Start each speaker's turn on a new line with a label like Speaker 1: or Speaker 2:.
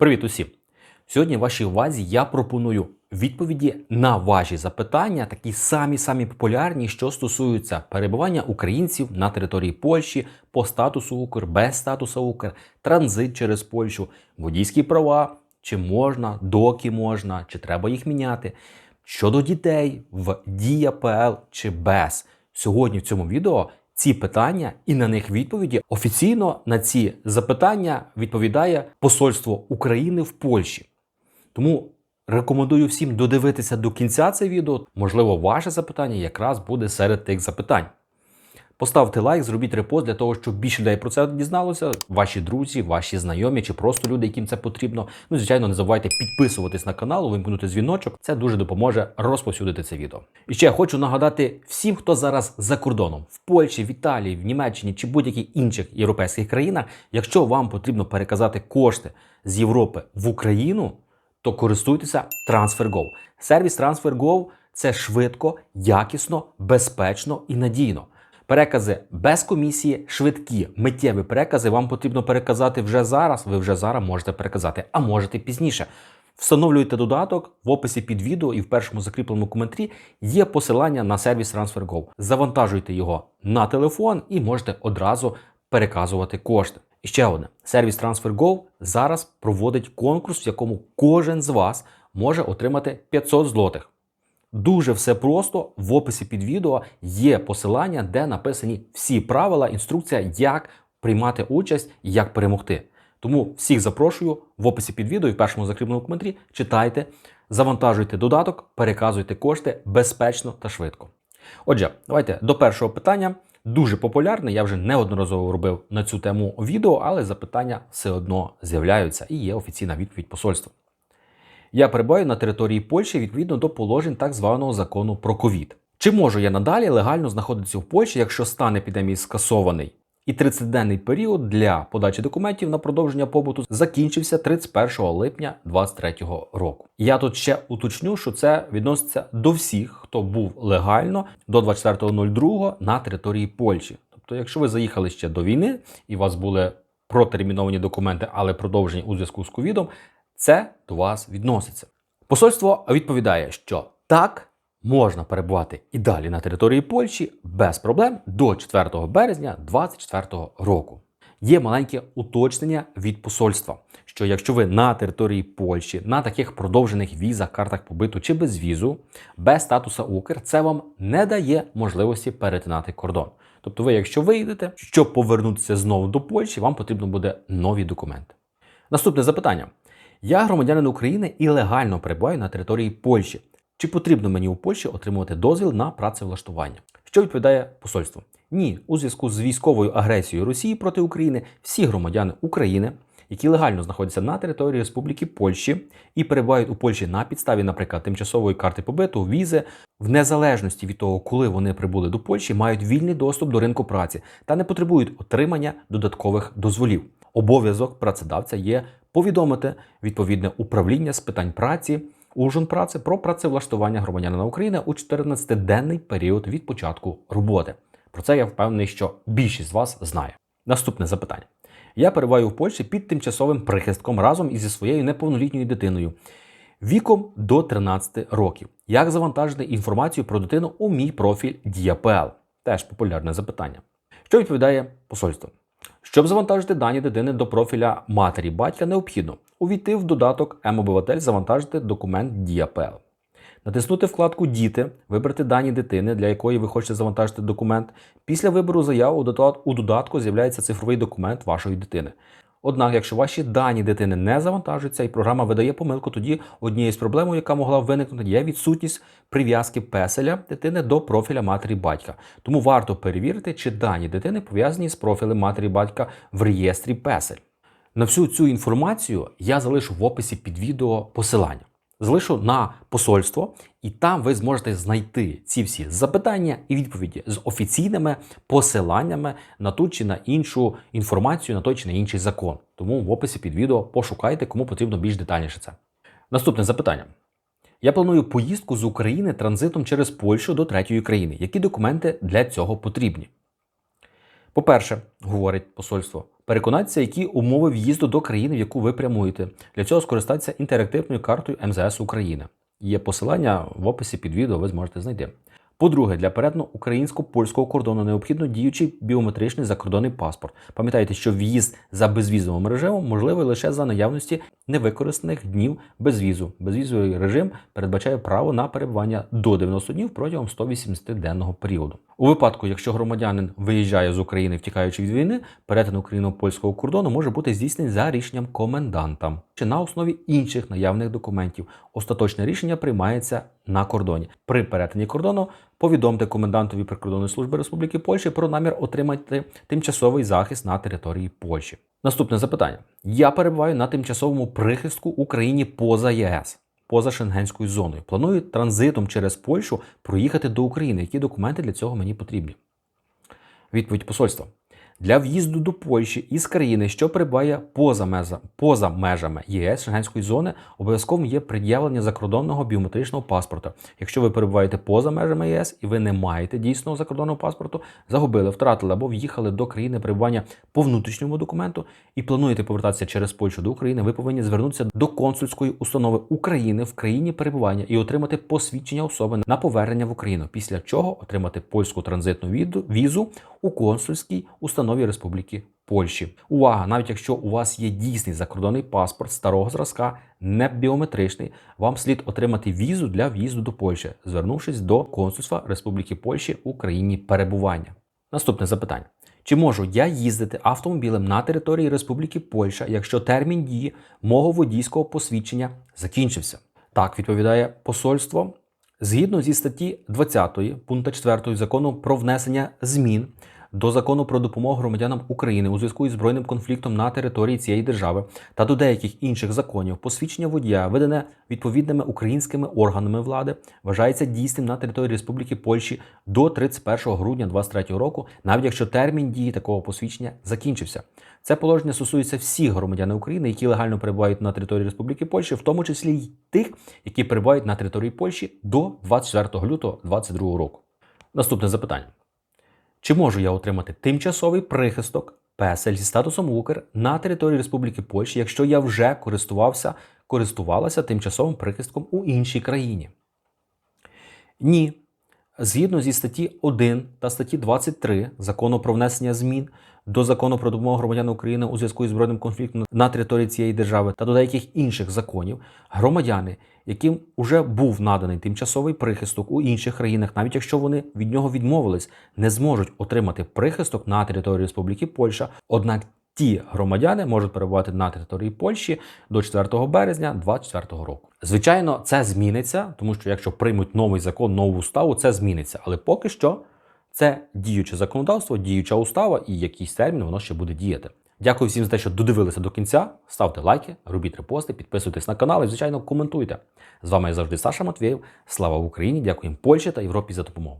Speaker 1: Привіт усім! Сьогодні вашій увазі я пропоную відповіді на ваші запитання, такі самі самі популярні, що стосуються перебування українців на території Польщі по статусу Укр, без статусу Укр, транзит через Польщу, водійські права, чи можна, доки можна, чи треба їх міняти. Щодо дітей в Дія ПЛ чи без. Сьогодні в цьому відео ці питання і на них відповіді офіційно на ці запитання відповідає Посольство України в Польщі. Тому рекомендую всім додивитися до кінця це відео. Можливо, ваше запитання якраз буде серед тих запитань. Поставте лайк, зробіть репост для того, щоб більше людей про це дізналося. Ваші друзі, ваші знайомі чи просто люди, яким це потрібно. Ну, звичайно, не забувайте підписуватись на канал, вимкнути дзвіночок. Це дуже допоможе розповсюдити це відео. І ще я хочу нагадати всім, хто зараз за кордоном в Польщі, в Італії, в Німеччині чи будь-яких інших європейських країнах. Якщо вам потрібно переказати кошти з Європи в Україну, то користуйтеся TransferGo. Сервіс TransferGo – це швидко, якісно, безпечно і надійно. Перекази без комісії, швидкі, миттєві перекази вам потрібно переказати вже зараз. Ви вже зараз можете переказати, а можете пізніше. Встановлюйте додаток в описі під відео і в першому закріпленому коментарі є посилання на сервіс TransferGo. Завантажуйте його на телефон і можете одразу переказувати кошти. І ще одне: сервіс TransferGo зараз проводить конкурс, в якому кожен з вас може отримати 500 злотих. Дуже все просто. В описі під відео є посилання, де написані всі правила, інструкція, як приймати участь як перемогти. Тому всіх запрошую в описі під відео і в першому закріпленому коментарі. Читайте, завантажуйте додаток, переказуйте кошти безпечно та швидко. Отже, давайте до першого питання. Дуже популярне, я вже неодноразово робив на цю тему відео, але запитання все одно з'являються і є офіційна відповідь посольства. Я перебуваю на території Польщі відповідно до положень так званого закону про ковід. Чи можу я надалі легально знаходитися в Польщі, якщо стан епідемії скасований? І 30-денний період для подачі документів на продовження побуту закінчився 31 липня 2023 року. Я тут ще уточню, що це відноситься до всіх, хто був легально до 24.02 на території Польщі. Тобто, якщо ви заїхали ще до війни і у вас були протерміновані документи, але продовжені у зв'язку з ковідом, це до вас відноситься. Посольство відповідає, що так можна перебувати і далі на території Польщі без проблем до 4 березня 2024 року. Є маленьке уточнення від посольства, що якщо ви на території Польщі на таких продовжених візах, картах побиту чи без візу, без статуса Укр, це вам не дає можливості перетинати кордон. Тобто, ви, якщо виїдете, щоб повернутися знову до Польщі, вам потрібно буде нові документи. Наступне запитання. Я громадянин України і легально перебуваю на території Польщі. Чи потрібно мені у Польщі отримувати дозвіл на працевлаштування? Що відповідає посольство? Ні, у зв'язку з військовою агресією Росії проти України всі громадяни України, які легально знаходяться на території Республіки Польщі і перебувають у Польщі на підставі, наприклад, тимчасової карти побиту, візи, в незалежності від того, коли вони прибули до Польщі, мають вільний доступ до ринку праці та не потребують отримання додаткових дозволів. Обов'язок працедавця є повідомити відповідне управління з питань праці. Ужинпраці про працевлаштування громадянина України у 14-денний період від початку роботи. Про це я впевнений, що більшість з вас знає. Наступне запитання: я перебуваю в Польщі під тимчасовим прихистком разом із своєю неповнолітньою дитиною віком до 13 років. Як завантажити інформацію про дитину у мій профіль ДіяПЛ? Теж популярне запитання. Що відповідає посольство? Щоб завантажити дані дитини до профіля матері батька, необхідно увійти в додаток М-обиватель, завантажити документ ДіяПЛ. Натиснути вкладку Діти, вибрати дані дитини, для якої ви хочете завантажити документ. Після вибору заяв у додатку з'являється цифровий документ вашої дитини. Однак, якщо ваші дані дитини не завантажуються і програма видає помилку, тоді однією з проблем, яка могла виникнути, є відсутність прив'язки песеля дитини до профіля матері батька. Тому варто перевірити, чи дані дитини пов'язані з профілем матері батька в реєстрі песель. На всю цю інформацію я залишу в описі під відео посилання. Залишу на посольство, і там ви зможете знайти ці всі запитання і відповіді з офіційними посиланнями на ту чи на іншу інформацію, на той чи на інший закон. Тому в описі під відео пошукайте, кому потрібно більш детальніше це. Наступне запитання. Я планую поїздку з України транзитом через Польщу до третьої країни. Які документи для цього потрібні? По-перше, говорить посольство, Переконатися, які умови в'їзду до країни, в яку ви прямуєте. Для цього скористатися інтерактивною картою МЗС України. Є посилання в описі під відео, ви зможете знайти. По-друге, для перетину українсько-польського кордону необхідно діючий біометричний закордонний паспорт. Пам'ятайте, що в'їзд за безвізовим режимом можливий лише за наявності невикористаних днів безвізу. Безвізовий режим передбачає право на перебування до 90 днів протягом 180-денного періоду. У випадку, якщо громадянин виїжджає з України, втікаючи від війни, перетин україно-польського кордону може бути здійснений за рішенням коменданта чи на основі інших наявних документів. Остаточне рішення приймається на кордоні. При перетині кордону повідомте комендантові прикордонної служби Республіки Польщі про намір отримати тимчасовий захист на території Польщі. Наступне запитання: я перебуваю на тимчасовому прихистку Україні поза ЄС. Поза шенгенською зоною. Планую транзитом через Польщу проїхати до України. Які документи для цього мені потрібні? Відповідь посольства. Для в'їзду до Польщі із країни, що перебуває поза, меза, поза межами ЄС Шенгенської зони, обов'язково є пред'явлення закордонного біометричного паспорта. Якщо ви перебуваєте поза межами ЄС і ви не маєте дійсного закордонного паспорту, загубили, втратили або в'їхали до країни перебування по внутрішньому документу і плануєте повертатися через Польщу до України, ви повинні звернутися до консульської установи України в країні перебування і отримати посвідчення особи на повернення в Україну, після чого отримати польську транзитну візу у консульській установі Республіки Польщі. Увага! Навіть якщо у вас є дійсний закордонний паспорт старого зразка, не біометричний, вам слід отримати візу для в'їзду до Польщі, звернувшись до консульства Республіки Польщі у країні перебування. Наступне запитання. Чи можу я їздити автомобілем на території Республіки Польща, якщо термін дії мого водійського посвідчення закінчився? Так відповідає посольство. Згідно зі статті 20 пункту 4 закону про внесення змін до закону про допомогу громадянам України у зв'язку із збройним конфліктом на території цієї держави та до деяких інших законів, посвідчення водія, видане відповідними українськими органами влади, вважається дійсним на території Республіки Польщі до 31 грудня 2023 року, навіть якщо термін дії такого посвідчення закінчився. Це положення стосується всіх громадян України, які легально перебувають на території Республіки Польщі, в тому числі й тих, які перебувають на території Польщі до 24 лютого 2022 року. Наступне запитання. Чи можу я отримати тимчасовий прихисток песель зі статусом Укр на території Республіки Польщі, якщо я вже користувався, користувалася тимчасовим прихистком у іншій країні? Ні. Згідно зі статті 1 та статті 23 закону про внесення змін до закону про допомогу громадянам України у зв'язку із збройним конфліктом на території цієї держави та до деяких інших законів, громадяни, яким уже був наданий тимчасовий прихисток у інших країнах, навіть якщо вони від нього відмовились, не зможуть отримати прихисток на території Республіки Польща. Однак ті громадяни можуть перебувати на території Польщі до 4 березня 2024 року. Звичайно, це зміниться, тому що якщо приймуть новий закон, нову уставу, це зміниться. Але поки що це діюче законодавство, діюча устава і якийсь термін воно ще буде діяти. Дякую всім за те, що додивилися до кінця. Ставте лайки, робіть репости, підписуйтесь на канал і, звичайно, коментуйте. З вами як завжди Саша Матвєєв. Слава Україні! Дякуємо Польщі та Європі за допомогу.